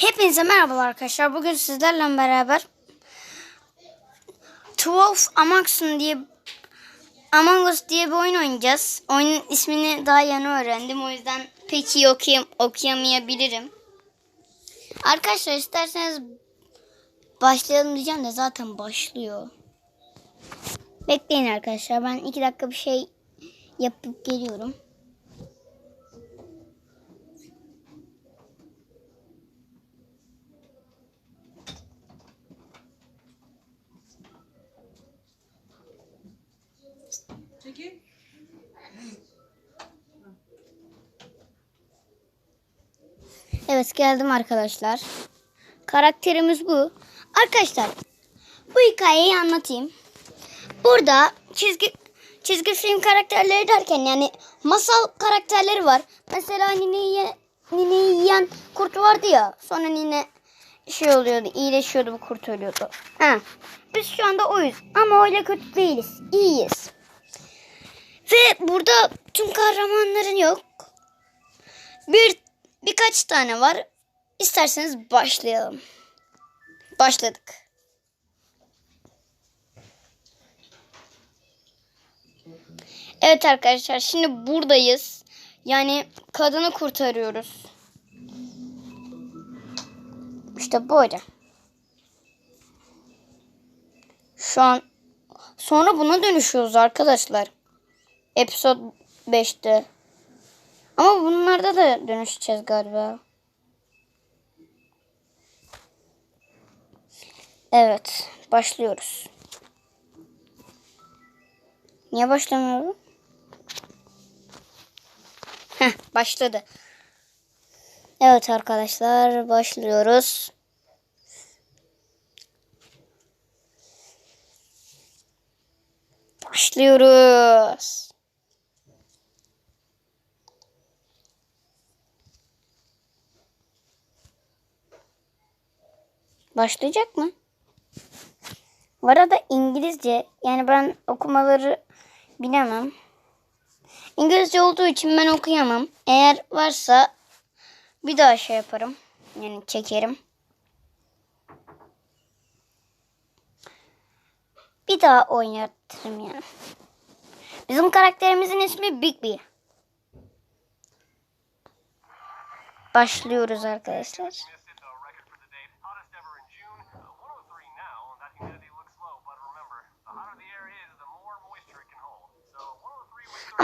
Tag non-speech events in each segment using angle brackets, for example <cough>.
Hepinize merhabalar arkadaşlar. Bugün sizlerle beraber 12 Among Us diye Among Us diye bir oyun oynayacağız. Oyunun ismini daha yeni öğrendim. O yüzden pek iyi okuyam okuyamayabilirim. Arkadaşlar isterseniz başlayalım diyeceğim de zaten başlıyor. Bekleyin arkadaşlar. Ben iki dakika bir şey yapıp geliyorum. Çekil. Evet geldim arkadaşlar. Karakterimiz bu. Arkadaşlar bu hikayeyi anlatayım. Burada çizgi çizgi film karakterleri derken yani masal karakterleri var. Mesela nineyi yiyen kurt vardı ya. Sonra nine şey oluyordu iyileşiyordu bu kurt ölüyordu. Ha. Biz şu anda oyuz ama öyle kötü değiliz. İyiyiz. Ve burada tüm kahramanların yok. Bir birkaç tane var. İsterseniz başlayalım. Başladık. Evet arkadaşlar şimdi buradayız. Yani kadını kurtarıyoruz. İşte böyle. Şu an sonra buna dönüşüyoruz arkadaşlar. Episode 5'te. Ama bunlarda da dönüşeceğiz galiba. Evet, başlıyoruz. Niye başlamıyorum? Heh, başladı. Evet arkadaşlar, başlıyoruz. Başlıyoruz. Başlayacak mı? Bu arada İngilizce yani ben okumaları bilemem. İngilizce olduğu için ben okuyamam. Eğer varsa bir daha şey yaparım. Yani çekerim. Bir daha oynatırım yani. Bizim karakterimizin ismi Big B. Başlıyoruz arkadaşlar.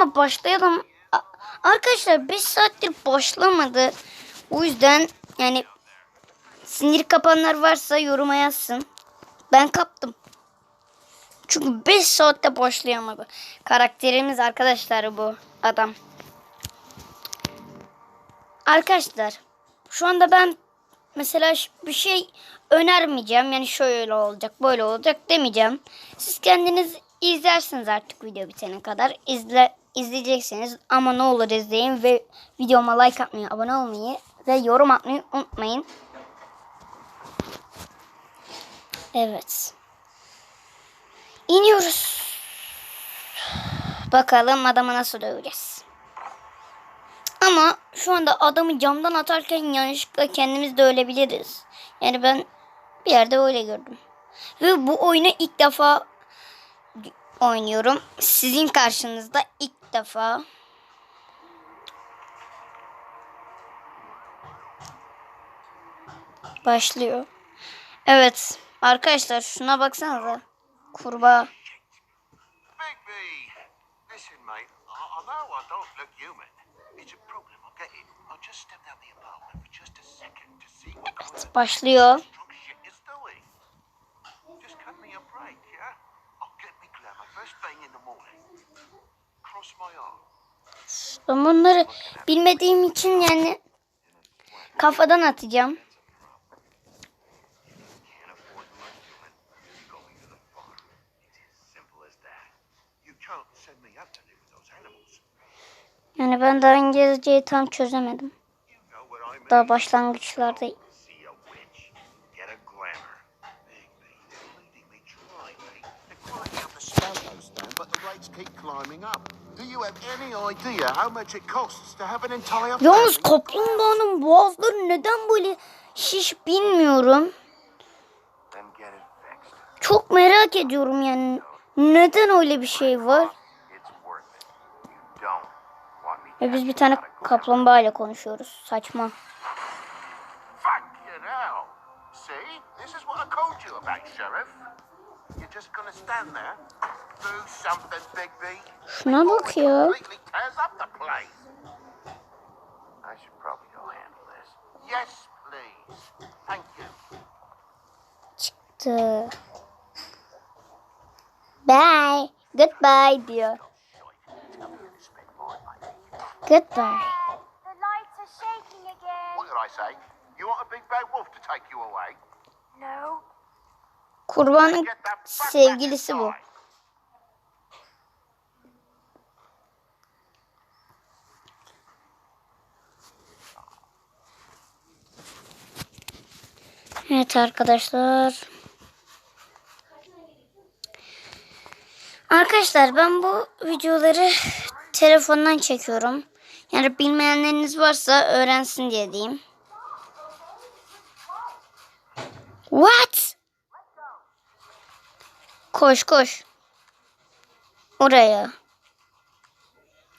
Ama başlayalım. Arkadaşlar 5 saattir başlamadı. O yüzden yani sinir kapanlar varsa yoruma yazsın. Ben kaptım. Çünkü 5 saatte başlayamadı. Karakterimiz arkadaşlar bu adam. Arkadaşlar şu anda ben mesela bir şey önermeyeceğim. Yani şöyle olacak böyle olacak demeyeceğim. Siz kendiniz izlersiniz artık video bitene kadar. İzle, izleyeceksiniz ama ne olur izleyin ve videoma like atmayı, abone olmayı ve yorum atmayı unutmayın. Evet. İniyoruz. Bakalım adamı nasıl döveceğiz. Ama şu anda adamı camdan atarken yanlışlıkla kendimiz de ölebiliriz. Yani ben bir yerde öyle gördüm. Ve bu oyunu ilk defa oynuyorum. Sizin karşınızda ilk defa. Başlıyor. Evet. Arkadaşlar şuna baksanıza. Kurbağa. Big B, Ben bunları bilmediğim için yani kafadan atacağım. Yani ben daha İngilizceyi tam çözemedim. Daha başlangıçlardayım. Yalnız kaplumbağanın boğazları neden böyle hiç bilmiyorum. Çok merak ediyorum yani. Neden öyle bir şey var? Ve biz bir tane kaplumbağa ile konuşuyoruz. Saçma. See? This is what I told you about, Sheriff. You're just gonna stand there, do something, Bigby. Şuna bak. Completely tears up the place. I should probably go handle this. Yes, please. Thank you. Çıktı. Bye. Goodbye dear. Goodbye. The lights are shaking again. What did I say? You want a big bad wolf to take you away? No. Kurbanın sevgilisi bu. Evet arkadaşlar. Arkadaşlar ben bu videoları telefondan çekiyorum. Yani bilmeyenleriniz varsa öğrensin diye diyeyim. What? Koş koş. Oraya.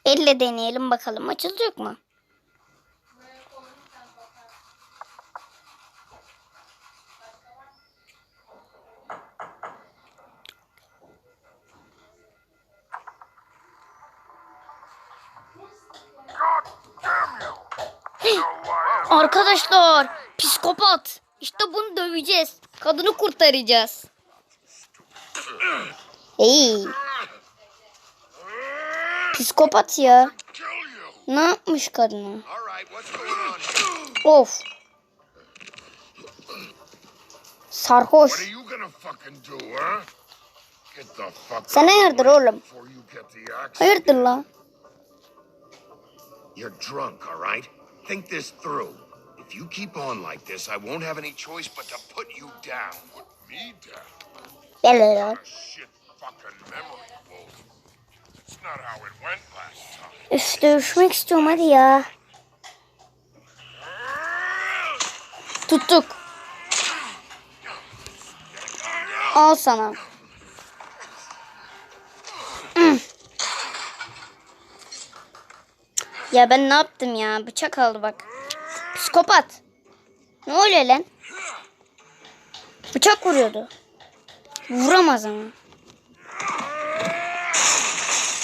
Elle deneyelim bakalım açılacak mı? Arkadaşlar psikopat. İşte bunu döveceğiz. Kadını kurtaracağız. Hey. Psikopat ya. Ne yapmış kadına? Of. Sarhoş. Sen hayırdır oğlum? You're drunk, all right? Think this through. If you keep on like this, I won't have any choice but to put you down. Put me down? Üf dövüşmek istiyorum hadi ya. Tuttuk. Al sana. <clears throat> Ya ben ne yaptım ya? Bıçak aldı bak. Psikopat. Ne oluyor lan? Bıçak vuruyordu. Vuramaz ama.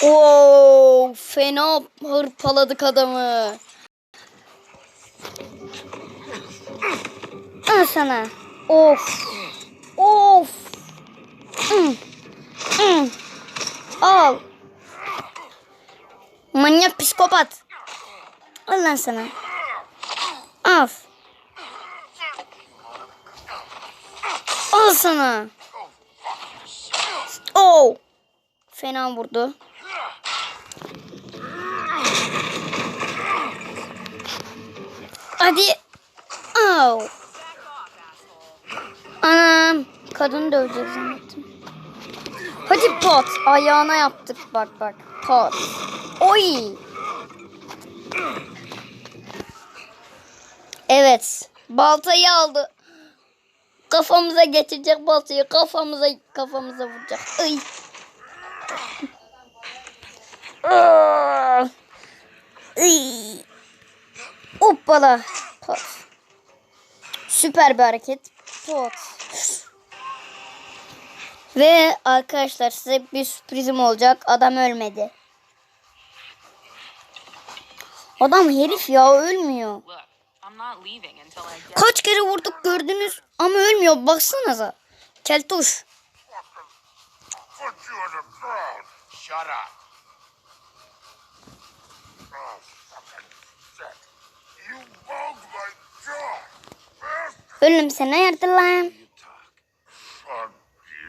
Oo, fena hırpaladık adamı. Al sana. Of. Of. Hmm. Hmm. Al. Manyak psikopat. Al lan sana. Al. Al sana. Oh. Fena vurdu. Hadi. Au. Anam. Kadın döveceğiz zannettim. Hadi pot. Ayağına yaptık bak bak. Pot. Oy. Evet. Baltayı aldı. Kafamıza geçirecek baltayı. Kafamıza kafamıza vuracak. Ay. Aa! Iy. Hoppala. Pot. Süper bir hareket. Pot. Ve arkadaşlar size bir sürprizim olacak. Adam ölmedi. Adam herif ya ölmüyor. Look, I'm not leaving until I get. Kaç kere vurduk gördünüz ama ölmüyor. Baksanıza. Keltoş. Ölüm sana yardı lan. Fuck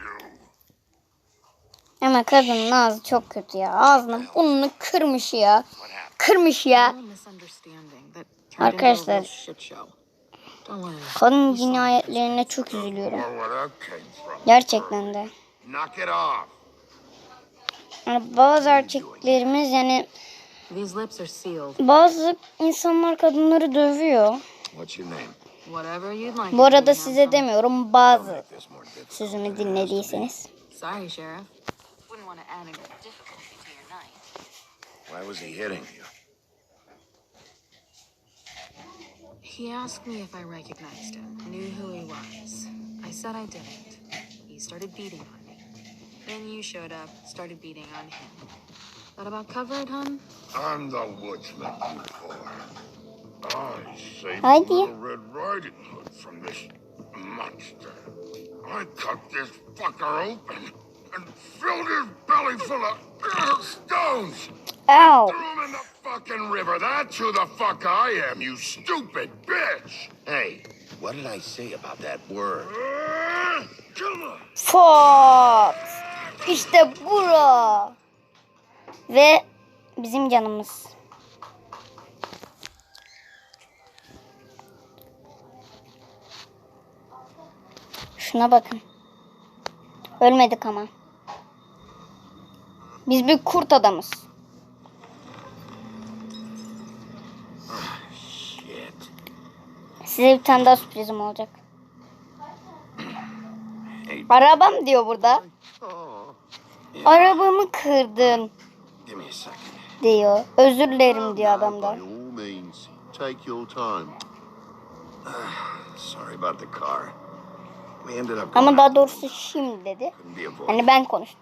you. Ama kadının ağzı çok kötü ya. Ağzını burnunu kırmış ya. Kırmış ya. Arkadaşlar kadın cinayetlerine çok üzülüyorum. Gerçekten de. Yani bazı erkeklerimiz yani bazı insanlar kadınları dövüyor. Bu arada size demiyorum bazı sözümü dinlediyseniz. Sorry, Sheriff. Wouldn't want to add any difficulty to your night. Why was he hitting you? He asked me if I recognized him, knew who he was. I said I didn't. He started beating on me. Then you showed up, started beating on him. That about cover it, hun? I'm the woodsman, you whore. I saved Haydi. Little Red Riding Hood from this monster. I cut this fucker open and filled his belly full of uh, stones. Ow. Fucking river. That's who the fuck I am, you stupid bitch. Hey, what did I say about that word? Uh. Fox. İşte bura. Ve bizim canımız. Şuna bakın. Ölmedik ama. Biz bir kurt adamız. Size bir tane daha sürprizim olacak. Arabam diyor burada. Arabamı kırdın diyor. Özür dilerim diyor adam da. By all means, take your time. Sorry about the car. Ama daha doğrusu şimdi dedi. Hani ben konuştum.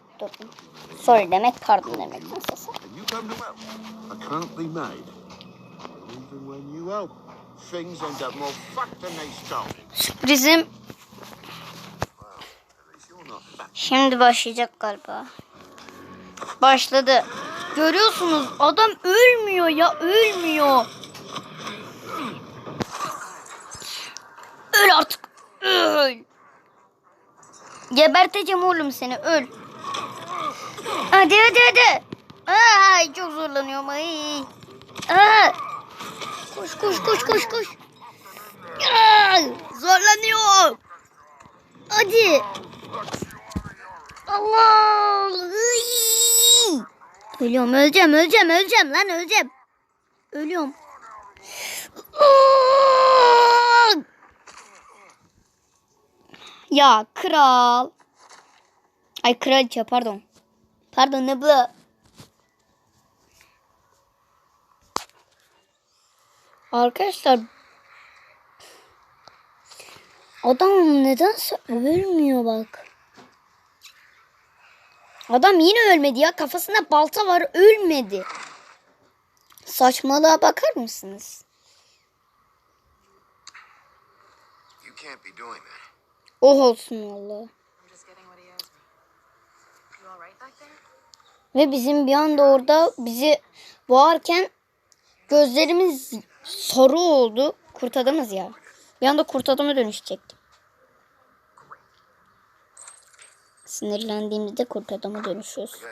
Sorry demek pardon demek nasılsa. Sürprizim şimdi başlayacak galiba. Başladı. Görüyorsunuz adam ölmüyor ya ölmüyor. Öl artık. Öl. Geberteceğim oğlum seni öl. Hadi hadi hadi. Ay çok zorlanıyorum ay. Aa. Koş koş koş koş koş. Aa, zorlanıyorum. Hadi. Allah. Iy. Ölüyorum öleceğim öleceğim öleceğim lan öleceğim. Ölüyorum. Ya kral. Ay kraliçe pardon. Pardon ne bu? Arkadaşlar adam nedense ölmüyor bak. Adam yine ölmedi ya. Kafasında balta var ölmedi. Saçmalığa bakar mısınız? You can't be doing that. Oh olsun valla. Ve bizim bir anda orada bizi boğarken gözlerimiz sarı oldu. Kurt adamız ya. Bir anda kurt adama dönüşecektim. Sinirlendiğimizde kurt adama dönüşüyoruz. <laughs>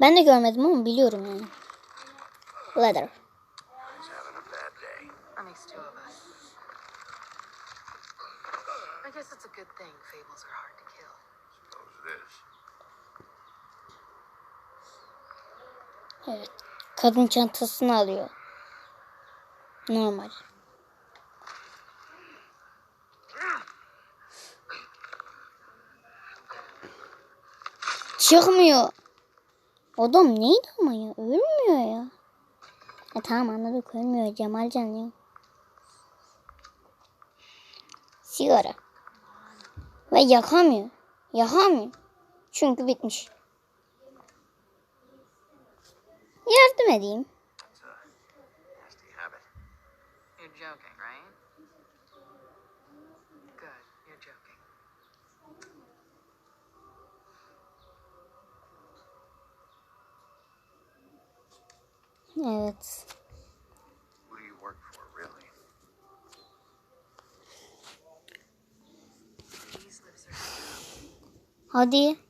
Ben de görmedim ama biliyorum yani. Leather. Kadın çantasını alıyor. Normal. Çıkmıyor. Adam neydi ama ya? Ölmüyor ya. E tamam anladık ölmüyor. Cemalcan ya. Sigara. Ve yakamıyor. Yakamıyor. Çünkü bitmiş. You're joking. Evet. Who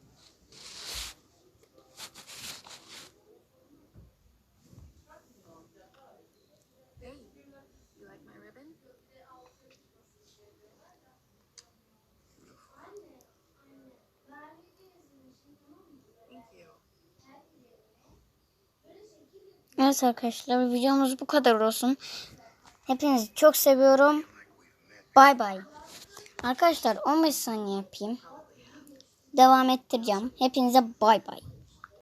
Evet arkadaşlar videomuz bu kadar olsun. Hepinizi çok seviyorum. Bay bay. Arkadaşlar 15 saniye yapayım. Devam ettireceğim. Hepinize bay bay.